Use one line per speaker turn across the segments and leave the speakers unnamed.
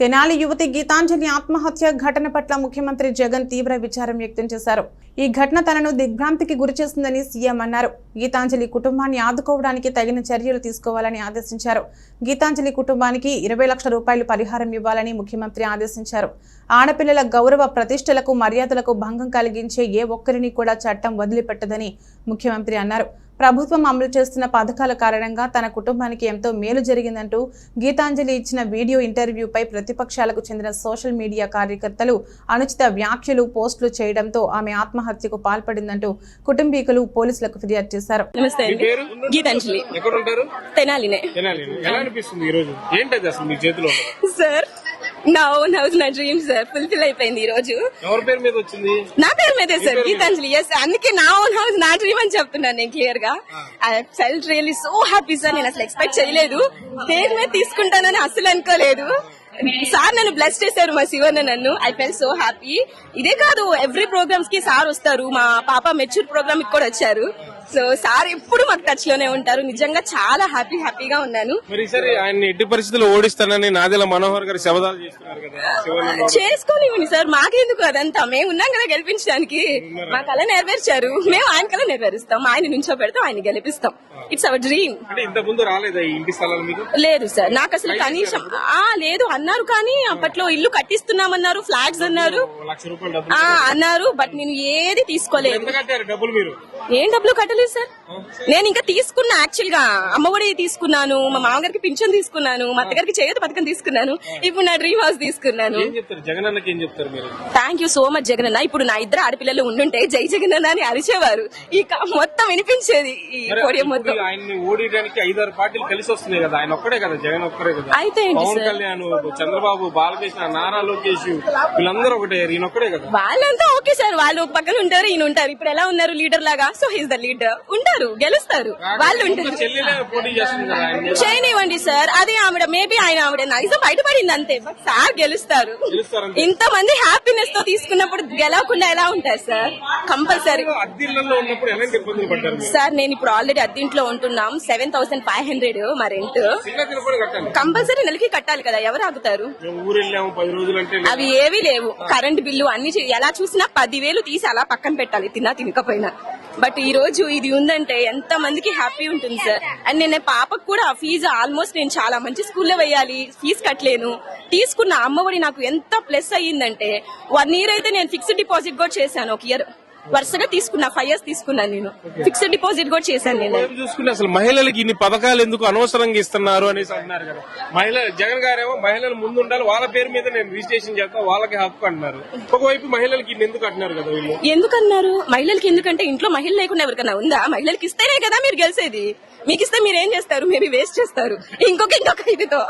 తెనాలి యువతి గీతాంజలి ఆత్మహత్య ఘటన పట్ల ముఖ్యమంత్రి జగన్ తీవ్ర విచారం వ్యక్తం చేశారు. ఈ ఘటన తనను దిగ్భ్రాంతికి గురిచేస్తుందని సీఎం అన్నారు. గీతాంజలి కుటుంబాన్ని ఆదుకోవడానికి తగిన చర్యలు తీసుకోవాలని ఆదేశించారు. గీతాంజలి కుటుంబానికి ఇరవై లక్షల రూపాయలు పరిహారం ఇవ్వాలని ముఖ్యమంత్రి ఆదేశించారు. ఆడపిల్లల గౌరవ ప్రతిష్టలకు మర్యాదలకు భంగం కలిగించే ఏ ఒక్కరిని కూడా చట్టం వదిలిపెట్టదని ముఖ్యమంత్రి అన్నారు. ప్రభుత్వం అమలు చేస్తున్న పథకాల కారణంగా తన కుటుంబానికి ఎంతో మేలు జరిగిందంటూ గీతాంజలి ఇచ్చిన వీడియో ఇంటర్వ్యూపై ప్రతిపక్షాలకు చెందిన సోషల్ మీడియా కార్యకర్తలు అనుచిత వ్యాఖ్యలు పోస్టులు చేయడంతో ఆమె ఆత్మహత్యకు పాల్పడిందంటూ కుటుంబీకులు పోలీసులకు ఫిర్యాదు చేశారు.
నమస్తే అండి.
పేరు?
గీతాంజలి.
ఎక్కడ ఉంటారు
తెనాలినే.
తెనాలి ఎలా అనిపిస్తుంది ఈ రోజు ఏంటది అసలు మీ చేతిలో? ఉన్నది?
సార్ నా ఓన్ హౌస్ నా డ్రీమ్ సార్ ఫుల్ఫిల్ అయిపోయింది ఈ రోజు
ఎవరి పేరు మీద వచ్చింది?
నా పేరు మీదే సార్ గీతాంజలి. ఎస్ అందుకే నా ఓన్ హౌస్ నా డ్రీమ్ అని చెప్తున్నాను నేను క్లియర్గా I felt really so happy sir నేను అసలు ఎక్స్పెక్ట్ చేయలేదు. పేరు మీద తీసుకుంటానని అసలు అనుకోలేదు. సార్ నన్ను బ్లెస్ చేశారు మా శివన్న నన్ను. ఐ ఫెల్ సో హ్యాపీ ఇదే కాదు ఎవ్రీ ప్రోగ్రామ్స్కి సార్ వస్తారు. మా పాప మెచ్యూర్ ప్రోగ్రామ్కి కూడా వచ్చారు. సో సార్ ఎప్పుడు మాకు టచ్లోనే ఉంటారు. నిజంగా చాలా హ్యాపీ హ్యాపీగా ఉన్నాను.
మరి ఈసారి ఆయన ఎట్టి పరిస్థితుల్లో ఓడిస్తానని నాదెల మనోహర్ గారు శబదాలు చేస్తున్నారు కదా శివన్న
చేసుకోనివ్వండి సార్ మాకెందుకు అదంతా? మేము ఉన్నాం కదా గెలిపించడానికి. మా కళ నెరవేర్చారు. మేము ఆయన కళ నెరవేరుస్తాం. ఆయన నుంచో పెడతాం ఆయన గెలిపిస్తాం ఇట్స్ అవర్ డ్రీమ్
అంటే ఇంత ముందు రాలేదా ఈ ఇంటి స్థలాలు మీకు
లేదు సార్. నాకు అసలు కనీసం ఆ లేదు అన్నారు కానీ అప్పట్లో ఇల్లు కట్టిస్తున్నామన్నారు ఫ్లాట్స్ అన్నారు. అన్నారు బట్ నేను ఏది తీసుకోలేదు.
డబ్బులు మీరు?
ఏం డబ్బులు కట్టలేదు? సార్ నేను ఇంకా తీసుకున్నా యాక్చువల్గా. అమ్మఒడి తీసుకున్నాను మా మామగారికి పింఛన్ తీసుకున్నాను మా అత్తగారికి చేయత పథకం తీసుకున్నాను ఇప్పుడు నా డ్రీమ్ హౌస్ తీసుకున్నాను.
ఏం చెప్తారు? జగన్ అన్నకి ఏం చెప్తారు మీరు?
Thank you so much Jaganna ఇప్పుడు నా ఇద్దరు ఆడపిల్లలు ఉండుంటే జై జగనన్న అని అరిచేవారు. ఈ క- మొత్తం వినిపించేది ఈ
మరి
పోడియం మొత్తం.
ఇప్పుడు ఆయన్ని ఓడియడానికి ఐదారు పార్టీలు కలిసి వస్తున్నాయి కదా ఆయన ఒక్కడే కదా జగన్ ఒక్కడే కదా.
అయితే ఏంటి
పవన్
సార్?
కళ్యాణ్ చంద్రబాబు బాలకృష్ణ నారా లోకేష్ వీళ్ళందరూ ఒకటే ఈయన ఒక్కడే కదా.
వాళ్ళంతా ఓకే సార్. వాళ్ళు ఒక పక్కన ఉంటారు ఈయన ఉంటారు. ఇప్పుడు ఎలా ఉన్నారు లీడర్ లాగా? సో హీస్ ద లీడర్ ఉంటారు. గెలుస్తారు. వాళ్ళు
మీద.
చేయనివ్వండి సార్. అదే ఆవిడ మేబీ ఆయన ఆవిడ నైజం బయటపడింది అంతే. బట్ సార్ గెలుస్తారు. ఇంత మంది హ్యాపీనెస్తో తీసుకున్నప్పుడు గెలవకుండా ఎలా ఉంటారు సార్? కంపల్సరీ. సార్ నేను ఇప్పుడు ఆల్రెడీ అద్దీంట్లో ఉంటున్నాం. సెవెన్ థౌసండ్ ఫైవ్ హండ్రెడ్ మా రెంట్ కంపల్సరీ నెలకి కట్టాలి కదా. ఎవరు ఆగుతారు? అవి ఏవి లేవు. కరెంట్ బిల్లు అన్ని ఎలా చూసినా పదివేలు తీసి అలా పక్కన పెట్టాలి. తిన్నా తినకపోయినా. బట్ ఈ రోజు ఇది ఉందంటే ఎంత మందికి హ్యాపీ ఉంటుంది సార్. అండ్ నేను పాపకు కూడా ఆ ఫీజు ఆల్మోస్ట్ నేను చాలా మంచి స్కూల్లో వేయాలి ఫీజు కట్టలేను. తీసుకున్న అమ్మఒడి నాకు ఎంత ప్లస్ అయ్యిందంటే వన్ ఇయర్ అయితే నేను ఫిక్స్డ్ డిపాజిట్ కూడా చేశాను. ఒక ఇయర్ వరుసగా తీసుకున్నా ఫైవ్ ఇయర్స్ తీసుకున్నాను నేను. ఫిక్స్డ్ డిపాజిట్ కూడా చేశాను నేను.
చూసుకుంటే అసలు మహిళలకి ఇన్ని పథకాలు ఎందుకు అనవసరంగా ఇస్తున్నారు అనేసి అంటున్నారు కదా. మహిళ జగన్ గారేమో మహిళలు ముందు ఉండాలి వాళ్ళ పేరు మీద నేను రిజిస్ట్రేషన్ చేస్తా వాళ్ళకి హక్కు అంటున్నారు. ఒకవైపు మహిళలకి ఇన్ని ఎందుకు అంటున్నారు కదా వీళ్ళు?
ఎందుకన్నారు? మహిళలకి ఎందుకంటే ఇంట్లో మహిళ లేకుండా ఎవరికైనా ఉందా? మహిళలకి ఇస్తేనే కదా మీరు గెలిచేది. మీకు ఇస్తే మీరు ఏం చేస్తారు? మేబీ వేస్ట్ చేస్తారు. ఇంకొక ఇంకొక ఇదితో.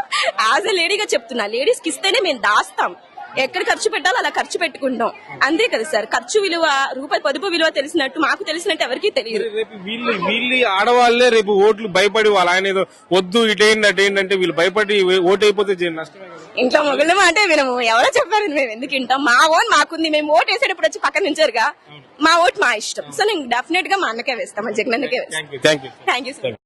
యాజ్ ఎ లేడీగా చెప్తున్నా లేడీస్కి ఇస్తేనే మేము దాస్తాం. ఎక్కడ ఖర్చు పెట్టాలో అలా ఖర్చు పెట్టుకుంటాం. అంతే కదా సార్. ఖర్చు విలువ రూపాయి పొదుపు విలువ తెలిసినట్టు మాకు తెలిసినట్టు ఎవరికీ తెలియదు.
రేపు వీళ్ళు వీళ్ళు ఆడవాళ్ళే రేపు ఓట్లు భయపడి వాళ్ళ. ఆయన ఏదో వద్దు ఇటేంటి అటేంటి అంటే వీళ్ళు భయపడి ఓటు అయిపోతే జే- నష్టమే కదా.
ఇంట్లో మొగుళ్ళ మాటే వినము. ఎవరో చెప్పారు మేము ఎందుకు వింటాం? మా ఓన్ మాకుంది. మేము ఓట్ వేసేటప్పుడు వచ్చి పక్కన నుంచారుగా. మా ఓట్ మా ఇష్టం. సో నేను డెఫినెట్గా మా అన్నకే వేస్తాం మా వేస్తాం.
You thank you
thank you sir